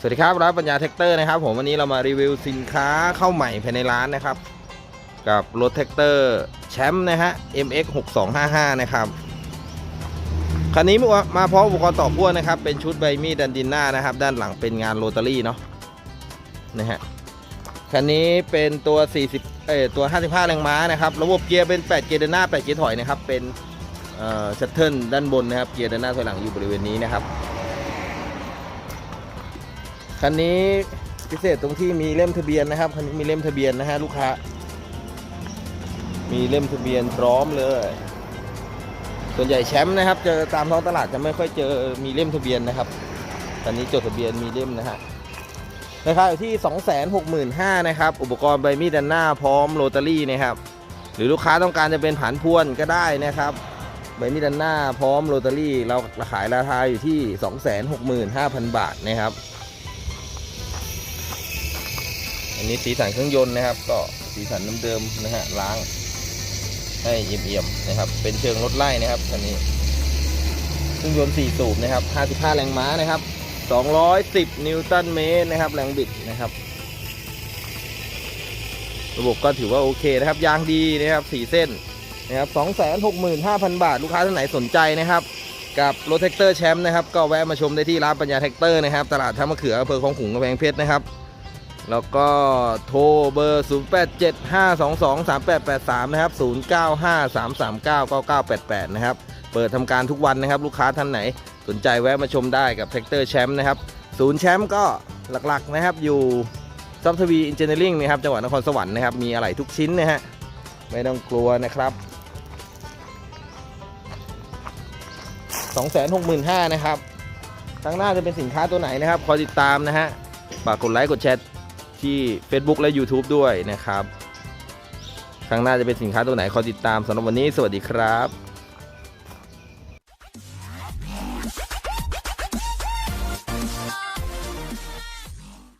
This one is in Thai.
สวัสดีครับร้านปัญญาแท็กเตอร์นะครับผมวันนี้เรามารีวิวสินค้าเข้าใหม่ภายในร้านนะครับ กับรถแท็กเตอร์แชมป์นะฮะ MX 6255นะครับคันนี้มาพร้อมอุปกรณ์ต่อพ่วงนะครับ เป็นชุดใบมีดดันดินหน้านะครับ ด้านหลังเป็นงานโรตารี่เนาะนะฮะคันนี้เป็นตัว 40เอ่อตัว 55 แรงม้านะครับ ระบบเกียร์เป็น 8 เกียร์เดินหน้า 8 เกียร์ถอยนะครับเป็นเอ่อชัตเทิลด้านบนนะครับเกียร์เดินหน้าถอยหลังอยู่บริเวณนี้นะครับ คันนี้พิเศษตรงที่มีเล่มทะเบียนนะครับคันนี้มีเล่มทะเบียนนะฮะลูกค้า มีเล่มทะเบียนพร้อมเลย ส่วนใหญ่แชมป์นะครับเจอตามท้องตลาดจะไม่ค่อยเจอมีเล่มทะเบียนนะครับคันนี้จดทะเบียนมีเล่มนะฮะราคาอยู่ที่ 265,000นะครับ อุปกรณ์ใบมีดด้านหน้าพร้อมโรตารี่นะครับ หรือลูกค้าต้องการจะเป็นผันพวนก็ได้นะครับ ใบมีดด้านหน้าพร้อมโรตารี่ เราขายราคาอยู่ที่ 265,000 บาทนะครับ นี้สีสันเครื่องยนต์นะครับ ก็สีสันเดิมๆนะฮะล้าง ให้เอี่ยมๆนะครับ เป็นเชิงรถไล่นะครับคันนี้เครื่องยนต์4สูบนะครับ 55 แรงม้านะครับ 210 นิวตันเมตรนะครับ แรงบิดนะครับ ระบบก็ถือว่าโอเคนะครับ ยางดีนะครับสีเส้นนะครับ 265,000 บาท ลูกค้าท่านไหนสนใจนะครับ กับรถแท็กเตอร์แชมป์นะครับ ก็แวะมาชมได้ที่ร้านปัญญาแท็กเตอร์นะครับ ตลาดท่ามะเขืออำเภอคลองขุงกำแพงเพชรนะครับ แล้วก็โทรเบอร์ 0875223883 นะครับ 0953399988 นะครับ เปิดทำการทุกวันนะครับ ลูกค้าท่านไหน สนใจแวะมาชมได้กับแท็กเตอร์แชมป์นะครับ ศูนย์แชมป์ก็หลักๆนะครับ อยู่ซับทวีอินเจเนียริงนะครับ จังหวัดนครสวรรค์นะครับ มีอะไรทุกชิ้นนะฮะ ไม่ต้องกลัวนะครับ 265,000นะครับครั้งหน้าจะเป็นสินค้าตัวไหนนะครับ คอยติดตามนะฮะฝากกดไลค์กดแชร์ ที่ Facebook และ YouTube ด้วยนะครับ ครั้งหน้าจะเป็นสินค้าตัวไหนคอยติดตามสำหรับวันนี้ สวัสดีครับ